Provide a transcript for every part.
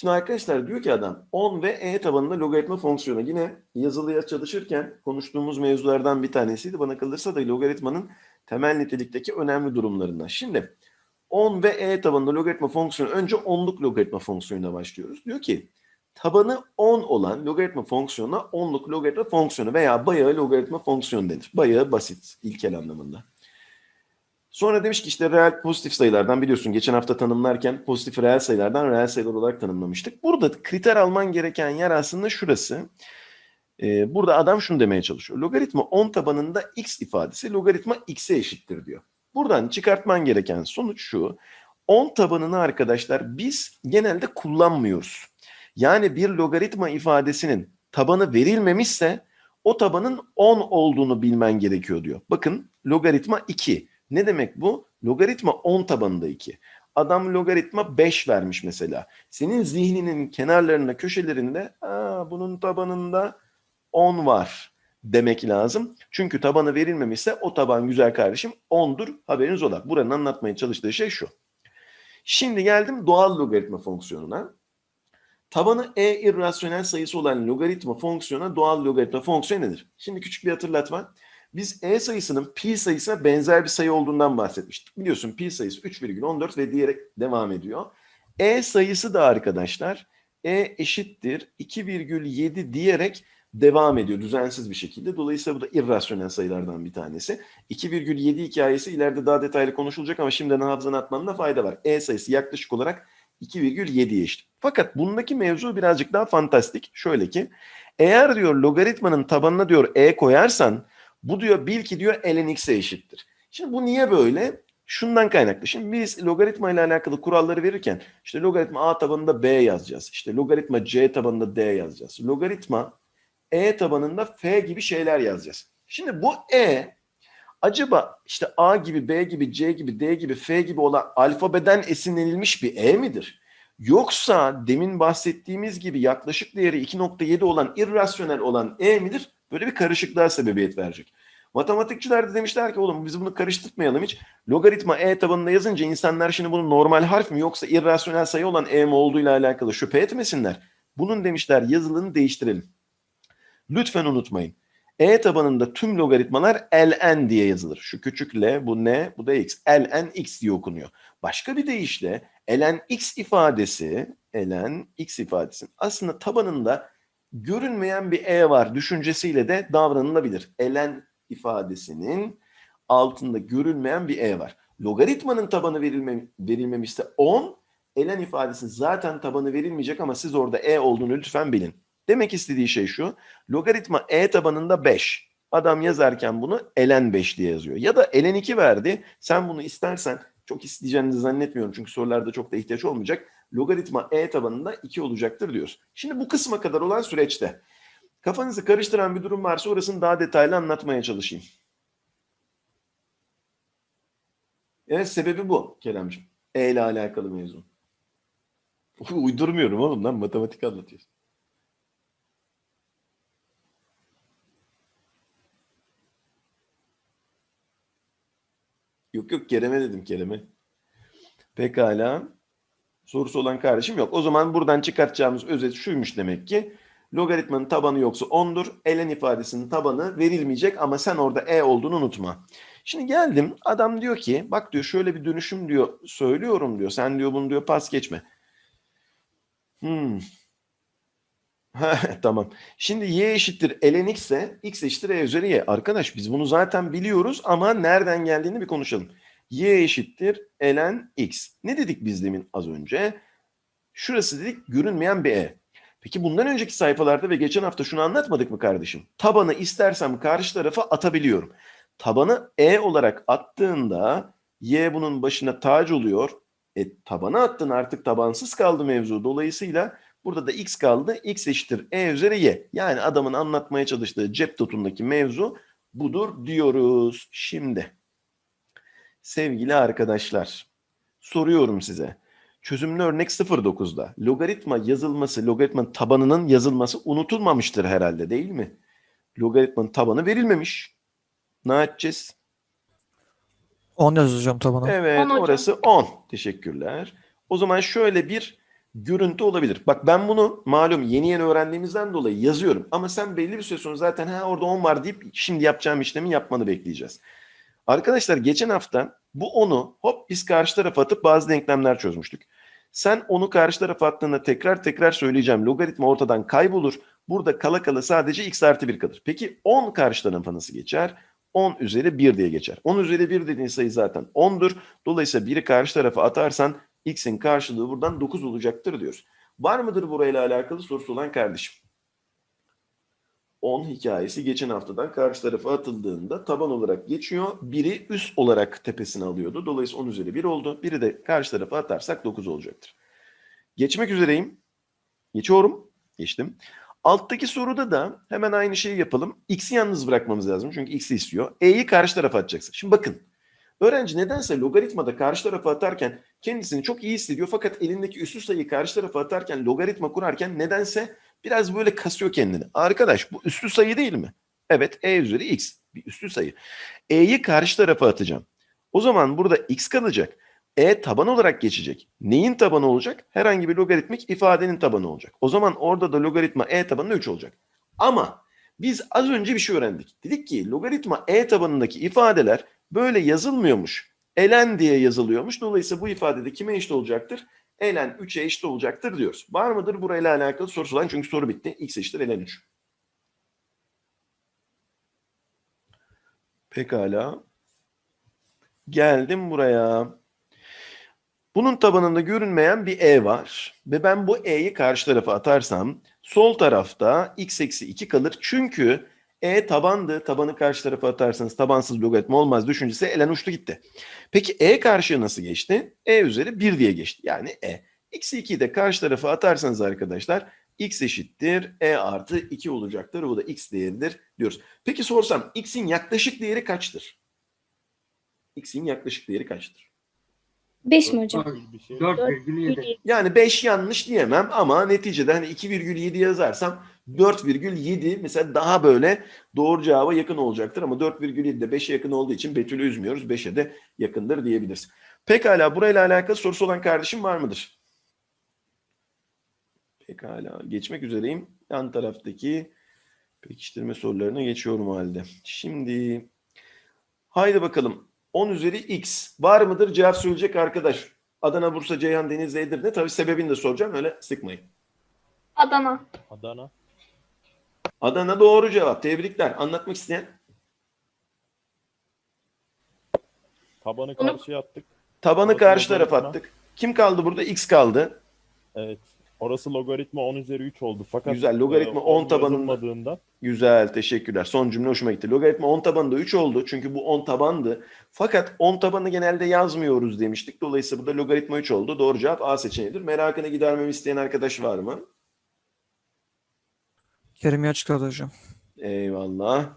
Şimdi arkadaşlar diyor ki adam 10 ve e tabanında logaritma fonksiyonu. Yine yazılıya çalışırken konuştuğumuz mevzulardan bir tanesiydi. Bana kalırsa da logaritmanın temel nitelikteki önemli durumlarından. Şimdi 10 ve e tabanında logaritma fonksiyonu önce 10'luk logaritma fonksiyonuna başlıyoruz. Diyor ki tabanı 10 olan logaritma fonksiyonuna 10'luk logaritma fonksiyonu veya bayağı logaritma fonksiyonu denir. Bayağı basit ilkel anlamında. Sonra demiş ki işte reel pozitif sayılardan biliyorsun geçen hafta tanımlarken pozitif reel sayılardan reel sayılar olarak tanımlamıştık. Burada kriter alman gereken yer aslında şurası. Ee, burada adam şunu demeye çalışıyor. Logaritma 10 tabanında x ifadesi logaritma x'e eşittir diyor. Buradan çıkartman gereken sonuç şu. 10 tabanını arkadaşlar biz genelde kullanmıyoruz. Yani bir logaritma ifadesinin tabanı verilmemişse o tabanın 10 olduğunu bilmen gerekiyor diyor. Bakın logaritma 2. Ne demek bu? Logaritma 10 tabanında 2. Adam logaritma 5 vermiş mesela. Senin zihninin kenarlarında, köşelerinde Aa, bunun tabanında 10 var demek lazım. Çünkü tabanı verilmemişse o taban güzel kardeşim 10'dur haberiniz ola. Buranın anlatmaya çalıştığı şey şu. Şimdi geldim doğal logaritma fonksiyonuna. Tabanı e irrasyonel sayısı olan logaritma fonksiyona doğal logaritma fonksiyonu nedir? Şimdi küçük bir hatırlatma. Biz e sayısının pi sayısına benzer bir sayı olduğundan bahsetmiştik. Biliyorsun pi sayısı 3,14 ve diyerek devam ediyor. E sayısı da arkadaşlar e eşittir 2,7 diyerek devam ediyor düzensiz bir şekilde. Dolayısıyla bu da irrasyonel sayılardan bir tanesi. 2,7 hikayesi ileride daha detaylı konuşulacak ama şimdiden hafızana atmanda fayda var. E sayısı yaklaşık olarak 2,7'ye eşit. Fakat bundaki mevzu birazcık daha fantastik. Şöyle ki eğer diyor logaritmanın tabanına diyor e koyarsan bu diyor bil ki diyor ln x'e eşittir. Şimdi bu niye böyle? Şundan kaynaklı. Şimdi biz logaritma ile alakalı kuralları verirken işte logaritma a tabanında b yazacağız. İşte logaritma c tabanında d yazacağız. Logaritma e tabanında f gibi şeyler yazacağız. Şimdi bu e acaba işte a gibi b gibi c gibi d gibi f gibi olan alfabeden esinlenilmiş bir e midir? Yoksa demin bahsettiğimiz gibi yaklaşık değeri 2.7 olan irrasyonel olan e midir? Böyle bir karışıklığa sebebiyet verecek. Matematikçiler de demişler ki oğlum biz bunu karıştırmayalım hiç. Logaritma e tabanında yazınca insanlar şimdi bunu normal harf mi yoksa irrasyonel sayı olan e mi olduğuyla alakalı şüphe etmesinler. Bunun demişler yazılını değiştirelim. Lütfen unutmayın. E tabanında tüm logaritmalar ln diye yazılır. Şu küçük l, bu n, bu da x. ln x diye okunuyor. Başka bir deyişle ln x ifadesi, ln x ifadesi aslında tabanında görünmeyen bir e var düşüncesiyle de davranılabilir. ln ifadesinin altında görünmeyen bir e var. Logaritmanın tabanı verilme, verilmemişse 10, ln ifadesi zaten tabanı verilmeyecek ama siz orada e olduğunu lütfen bilin. Demek istediği şey şu. Logaritma e tabanında 5. Adam yazarken bunu ln 5 diye yazıyor. Ya da ln 2 verdi. Sen bunu istersen çok isteyeceğinizi zannetmiyorum. Çünkü sorularda çok da ihtiyaç olmayacak. Logaritma e tabanında 2 olacaktır diyoruz. Şimdi bu kısma kadar olan süreçte kafanızı karıştıran bir durum varsa orasını daha detaylı anlatmaya çalışayım. Evet sebebi bu Keremciğim. E ile alakalı mevzu. Uydurmuyorum oğlum lan matematik anlatıyorsun. Yok yok Kerem'e dedim Kerem'e. Pekala. Sorusu olan kardeşim yok. O zaman buradan çıkartacağımız özet şuymuş demek ki. Logaritmanın tabanı yoksa 10'dur. ln ifadesinin tabanı verilmeyecek ama sen orada e olduğunu unutma. Şimdi geldim adam diyor ki bak diyor şöyle bir dönüşüm diyor söylüyorum diyor. Sen diyor bunu diyor pas geçme. Hmm. tamam. Şimdi y eşittir ln x ise x eşittir e üzeri y. Arkadaş biz bunu zaten biliyoruz ama nereden geldiğini bir konuşalım. Y eşittir ln x. Ne dedik biz demin az önce? Şurası dedik görünmeyen bir e. Peki bundan önceki sayfalarda ve geçen hafta şunu anlatmadık mı kardeşim? Tabanı istersem karşı tarafa atabiliyorum. Tabanı e olarak attığında y bunun başına tac oluyor. E tabana attın artık tabansız kaldı mevzu. Dolayısıyla Burada da x kaldı. x eşittir e üzeri y. Yani adamın anlatmaya çalıştığı cep totundaki mevzu budur diyoruz. Şimdi sevgili arkadaşlar soruyorum size. Çözümlü örnek 09'da logaritma yazılması, logaritmanın tabanının yazılması unutulmamıştır herhalde değil mi? Logaritmanın tabanı verilmemiş. Ne yapacağız? 10 yazacağım tabana. Evet On hocam. orası 10. Teşekkürler. O zaman şöyle bir görüntü olabilir. Bak ben bunu malum yeni yeni öğrendiğimizden dolayı yazıyorum. Ama sen belli bir süre sonra zaten ha orada 10 var deyip şimdi yapacağım işlemi yapmanı bekleyeceğiz. Arkadaşlar geçen hafta bu 10'u hop biz karşı tarafa atıp bazı denklemler çözmüştük. Sen onu karşı tarafa attığında tekrar tekrar söyleyeceğim. Logaritma ortadan kaybolur. Burada kala kala sadece x artı 1 kalır. Peki 10 karşı tarafa nasıl geçer? 10 üzeri 1 diye geçer. 10 üzeri 1 dediğin sayı zaten 10'dur. Dolayısıyla 1'i karşı tarafa atarsan x'in karşılığı buradan 9 olacaktır diyoruz. Var mıdır burayla alakalı sorusu olan kardeşim? 10 hikayesi geçen haftadan karşı tarafa atıldığında taban olarak geçiyor. Biri üst olarak tepesine alıyordu. Dolayısıyla 10 üzeri 1 oldu. Biri de karşı tarafa atarsak 9 olacaktır. Geçmek üzereyim. Geçiyorum. Geçtim. Alttaki soruda da hemen aynı şeyi yapalım. X'i yalnız bırakmamız lazım. Çünkü X'i istiyor. E'yi karşı tarafa atacaksın. Şimdi bakın. Öğrenci nedense logaritmada karşı tarafa atarken kendisini çok iyi hissediyor. Fakat elindeki üslü sayıyı karşı tarafa atarken logaritma kurarken nedense biraz böyle kasıyor kendini. Arkadaş bu üslü sayı değil mi? Evet e üzeri x bir üslü sayı. E'yi karşı tarafa atacağım. O zaman burada x kalacak. E taban olarak geçecek. Neyin tabanı olacak? Herhangi bir logaritmik ifadenin tabanı olacak. O zaman orada da logaritma e tabanı 3 olacak. Ama biz az önce bir şey öğrendik. Dedik ki logaritma e tabanındaki ifadeler böyle yazılmıyormuş. ln diye yazılıyormuş. Dolayısıyla bu ifadede kime eşit olacaktır? Ln 3'e eşit olacaktır diyoruz. Var mıdır burayla alakalı sorusu olan? Çünkü soru bitti. x eşittir ln 3. Pekala. Geldim buraya. Bunun tabanında görünmeyen bir e var. Ve ben bu e'yi karşı tarafa atarsam sol tarafta x eksi 2 kalır. Çünkü e tabandı. Tabanı karşı tarafa atarsanız tabansız logaritma olmaz düşüncesi elen uçtu gitti. Peki e karşıya nasıl geçti? e üzeri 1 diye geçti. Yani e. x'i 2'yi de karşı tarafa atarsanız arkadaşlar x eşittir e artı 2 olacaktır. Bu da x değeridir diyoruz. Peki sorsam x'in yaklaşık değeri kaçtır? x'in yaklaşık değeri kaçtır? 5 mi hocam? Bir şey. 4,7. Yani 5 yanlış diyemem ama neticede hani 2,7 yazarsam 4,7 mesela daha böyle doğru cevaba yakın olacaktır ama 4,7 de 5'e yakın olduğu için Betül'ü üzmüyoruz. 5'e de yakındır diyebiliriz. Pekala burayla alakalı sorusu olan kardeşim var mıdır? Pekala geçmek üzereyim. Yan taraftaki pekiştirme sorularına geçiyorum o halde. Şimdi haydi bakalım 10 üzeri x var mıdır cevap söyleyecek arkadaş. Adana, Bursa, Ceyhan, Denizli, Edirne. Tabii sebebini de soracağım öyle sıkmayın. Adana. Adana. Adana doğru cevap. Tebrikler. Anlatmak isteyen? Tabanı karşıya attık. Tabanı Orası karşı tarafa logaritma. attık. Kim kaldı burada? X kaldı. Evet. Orası logaritma 10 üzeri 3 oldu. Fakat Güzel, logaritma e, 10 on tabanında. yazılmadığından Güzel. Teşekkürler. Son cümle hoşuma gitti. Logaritma 10 tabanında 3 oldu. Çünkü bu 10 tabandı. Fakat 10 tabanı genelde yazmıyoruz demiştik. Dolayısıyla burada logaritma 3 oldu. Doğru cevap A seçeneğidir. Merakını gidermemi isteyen arkadaş var mı? Kerem'i açıkladı hocam. Eyvallah.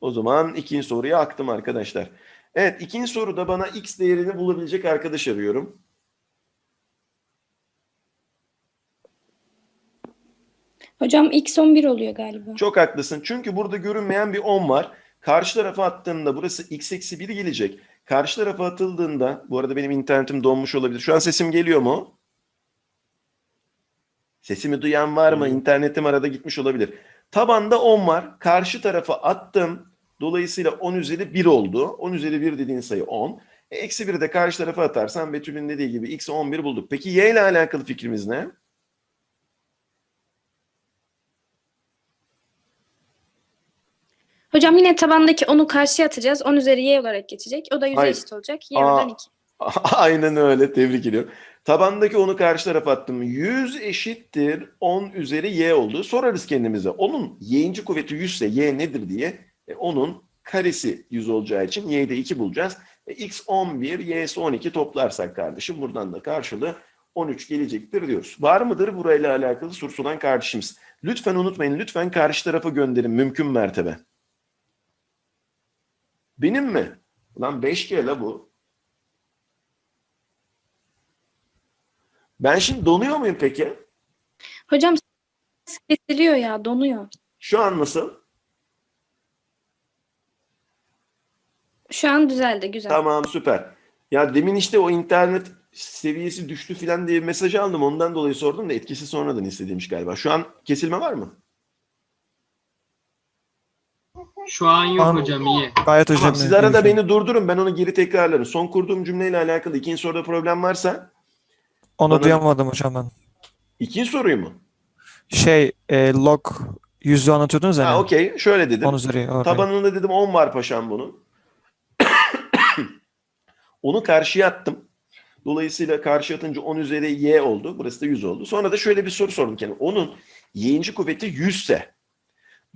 O zaman ikinci soruya aktım arkadaşlar. Evet ikinci soruda bana x değerini bulabilecek arkadaş arıyorum. Hocam x 11 oluyor galiba. Çok haklısın. Çünkü burada görünmeyen bir 10 var. Karşı tarafa attığında burası x eksi 1 gelecek. Karşı tarafa atıldığında, bu arada benim internetim donmuş olabilir. Şu an sesim geliyor mu? Sesimi duyan var mı? İnternetim arada gitmiş olabilir. Tabanda 10 var. Karşı tarafa attım. Dolayısıyla 10 üzeri 1 oldu. 10 üzeri 1 dediğin sayı 10. E, eksi 1'i de karşı tarafa atarsan Betül'ün dediği gibi x 11 bulduk. Peki y ile alakalı fikrimiz ne? Hocam yine tabandaki 10'u karşıya atacağız. 10 üzeri y olarak geçecek. O da 100'e Hayır. eşit olacak. Y Aa. oradan 2. Aynen öyle. Tebrik ediyorum. Tabandaki 10'u karşı tarafa attım. 100 eşittir 10 üzeri y oldu. Sorarız kendimize. Onun y'inci kuvveti 100 ise y nedir diye. E, onun karesi 100 olacağı için y'de 2 bulacağız. E, x 11, y'si 12 toplarsak kardeşim buradan da karşılığı 13 gelecektir diyoruz. Var mıdır burayla alakalı sorusu olan kardeşimiz? Lütfen unutmayın. Lütfen karşı tarafa gönderin mümkün mertebe. Benim mi? Ulan 5G la bu. Ben şimdi donuyor muyum peki? Hocam kesiliyor ya donuyor. Şu an nasıl? Şu an düzeldi güzel. Tamam süper. Ya demin işte o internet seviyesi düştü filan diye bir mesaj aldım. Ondan dolayı sordum da etkisi sonradan hissedilmiş galiba. Şu an kesilme var mı? Şu an yok Tamam. hocam iyi. Gayet hocam. Tamam, siz arada beni durdurun. Ben onu geri tekrarlarım. Son kurduğum cümleyle alakalı ikinci soruda problem varsa Onu bana- duyamadım hocam ben. ikinci soruyu mu? Şey e, log yüzlüğü anlatıyordunuz ya. Ha hani. okey. Şöyle dedim. 10 üzeri. okey. Tabanında dedim 10 var paşam bunun. Onu karşıya attım. Dolayısıyla karşı atınca 10 üzeri y oldu. Burası da 100 oldu. Sonra da şöyle bir soru sordum kendime. Onun y'inci kuvveti 100 ise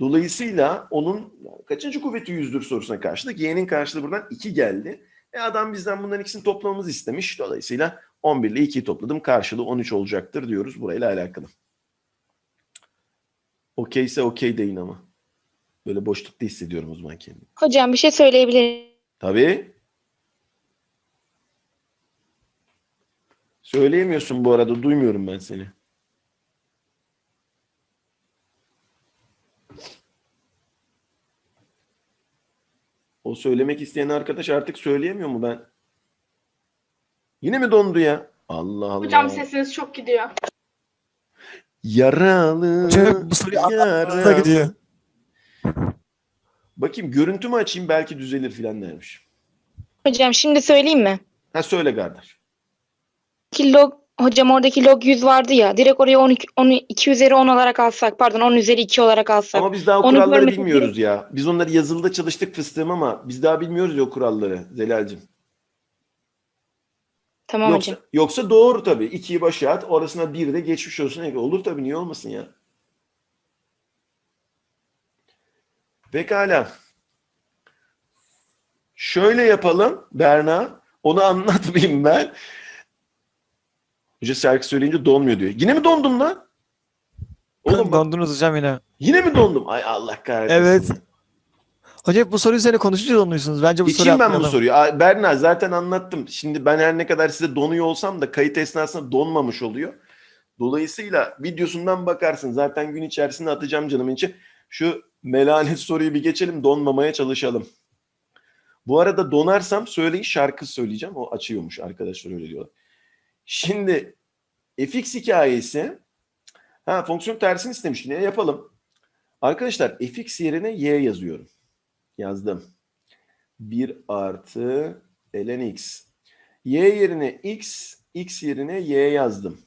dolayısıyla onun kaçıncı kuvveti 100'dür sorusuna karşılık y'nin karşılığı buradan 2 geldi. E adam bizden bunların ikisini toplamamızı istemiş. Dolayısıyla 11 ile 2'yi topladım. Karşılığı 13 olacaktır diyoruz burayla alakalı. Okeyse okey deyin ama. Böyle boşlukta hissediyorum o zaman kendimi. Hocam bir şey söyleyebilirim. Tabii. Söyleyemiyorsun bu arada. Duymuyorum ben seni. O söylemek isteyen arkadaş artık söyleyemiyor mu ben? Yine mi dondu ya? Allah Allah. Hocam sesiniz çok gidiyor. Yaralı. Hocam bu soruyu yaralı. gidiyor. Bakayım görüntümü açayım belki düzelir filan dermiş. Hocam şimdi söyleyeyim mi? Ha söyle kardeş. Ki log hocam oradaki log 100 vardı ya. Direkt oraya 12, onu 2 üzeri 10 olarak alsak. Pardon 10 üzeri 2 olarak alsak. Ama biz daha o Onu kuralları bilmiyoruz ya. Biz onları yazılıda çalıştık fıstığım ama biz daha bilmiyoruz ya o kuralları Zelal'cim. Tamam Yoksa, hocam. yoksa doğru tabii. İkiyi başa at. Orasına bir de geçmiş olsun. E, Olur tabii. Niye olmasın ya? Pekala. Şöyle yapalım Berna. Onu anlatmayayım ben. Hoca şarkı söyleyince donmuyor diyor. Yine mi dondum lan? Oğlum bak, Dondunuz hocam yine. yine mi dondum? Ay Allah kahretsin. Evet. Hocam bu soru üzerine konuşunca donuyorsunuz. Bence bu soruyu ben bu soruyu. Berna zaten anlattım. Şimdi ben her ne kadar size donuyor olsam da kayıt esnasında donmamış oluyor. Dolayısıyla videosundan bakarsın. Zaten gün içerisinde atacağım canım için. Şu melanet soruyu bir geçelim. Donmamaya çalışalım. Bu arada donarsam söyleyin şarkı söyleyeceğim. O açıyormuş arkadaşlar öyle diyorlar. Şimdi fx hikayesi ha fonksiyon tersini istemiş. Ne yapalım? Arkadaşlar fx yerine y yazıyorum. Yazdım. 1 artı ln x. Y yerine x, x yerine y yazdım.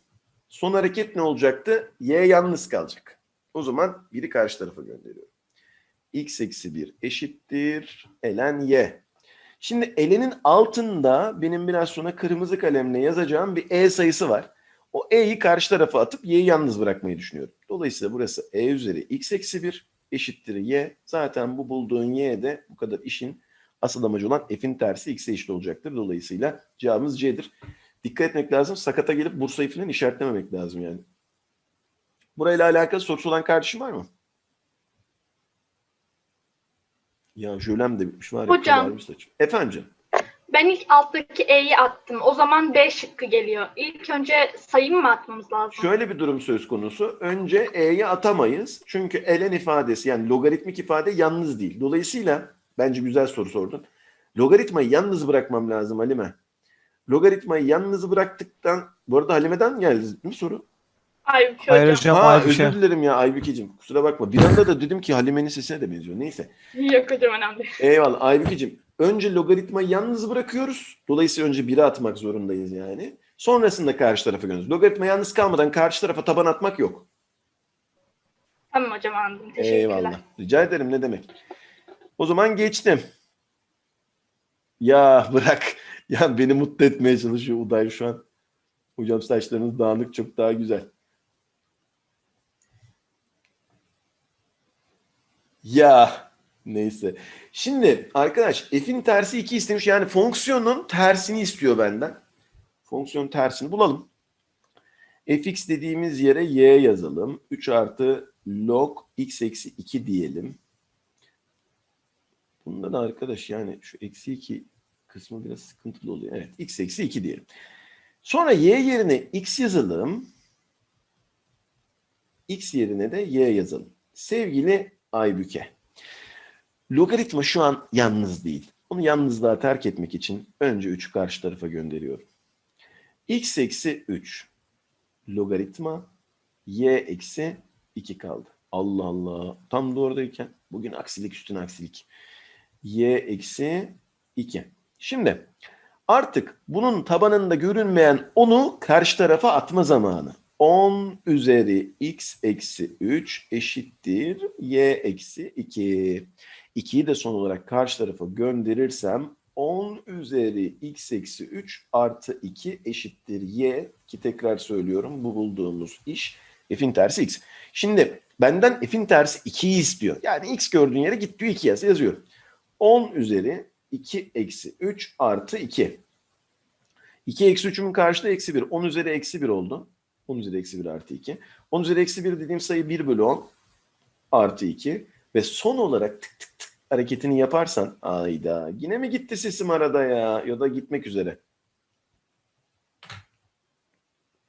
Son hareket ne olacaktı? Y yalnız kalacak. O zaman biri karşı tarafa gönderiyorum. x eksi 1 eşittir ln y. Şimdi ln'in altında benim biraz sonra kırmızı kalemle yazacağım bir e sayısı var. O e'yi karşı tarafa atıp y'yi yalnız bırakmayı düşünüyorum. Dolayısıyla burası e üzeri x eksi 1 eşittir y. Zaten bu bulduğun y de bu kadar işin asıl amacı olan f'in tersi x'e eşit olacaktır. Dolayısıyla cevabımız c'dir. Dikkat etmek lazım. Sakata gelip Bursa'yı falan işaretlememek lazım yani. Burayla alakalı sorusu olan kardeşim var mı? Ya jölem de bitmiş var ya. Hocam. Efendim canım. Ben ilk alttaki E'yi attım. O zaman B şıkkı geliyor. İlk önce sayı mı atmamız lazım? Şöyle bir durum söz konusu. Önce e'ye atamayız. Çünkü ln ifadesi yani logaritmik ifade yalnız değil. Dolayısıyla bence güzel soru sordun. Logaritmayı yalnız bırakmam lazım Halime. Logaritmayı yalnız bıraktıktan... Bu arada Halime'den geldi değil mi soru? Aybüke Hayır hocam. hocam ha ayrı bir özür şey. dilerim ya Aybükeciğim. Kusura bakma. Bir anda da dedim ki Halime'nin sesine de benziyor. Neyse. Yok hocam önemli. Eyvallah Aybükeciğim. Önce logaritmayı yalnız bırakıyoruz. Dolayısıyla önce 1'e atmak zorundayız yani. Sonrasında karşı tarafa gönderiyoruz. Logaritma yalnız kalmadan karşı tarafa taban atmak yok. Tamam hocam anladım. Teşekkürler. Eyvallah. Rica ederim ne demek. O zaman geçtim. Ya bırak. Ya beni mutlu etmeye çalışıyor Uday şu an. Hocam saçlarınız dağınık çok daha güzel. Ya neyse. Şimdi arkadaş f'in tersi 2 istemiş. Yani fonksiyonun tersini istiyor benden. Fonksiyon tersini bulalım. fx dediğimiz yere y yazalım. 3 artı log x eksi 2 diyelim. Bunda da arkadaş yani şu eksi 2 kısmı biraz sıkıntılı oluyor. Evet x eksi 2 diyelim. Sonra y yerine x yazalım. x yerine de y yazalım. Sevgili Aybüke. Logaritma şu an yalnız değil. Onu yalnızlığa terk etmek için önce 3'ü karşı tarafa gönderiyorum. x eksi 3 logaritma y eksi 2 kaldı. Allah Allah. Tam doğrudayken bugün aksilik üstüne aksilik. y eksi 2. Şimdi artık bunun tabanında görünmeyen 10'u karşı tarafa atma zamanı. 10 üzeri x eksi 3 eşittir y eksi 2. 2'yi de son olarak karşı tarafa gönderirsem 10 üzeri x eksi 3 artı 2 eşittir y ki tekrar söylüyorum bu bulduğumuz iş f'in tersi x. Şimdi benden f'in tersi 2'yi istiyor. Yani x gördüğün yere git diyor 2 yaz yazıyorum. 10 üzeri 2 eksi 3 artı 2. 2 eksi 3'ümün karşılığı eksi 1. 10 üzeri eksi 1 oldu. 10 üzeri eksi 1 artı 2. 10 üzeri eksi 1 dediğim sayı 1 bölü 10 artı 2. Ve son olarak tık tık hareketini yaparsan ayda yine mi gitti sesim arada ya ya da gitmek üzere.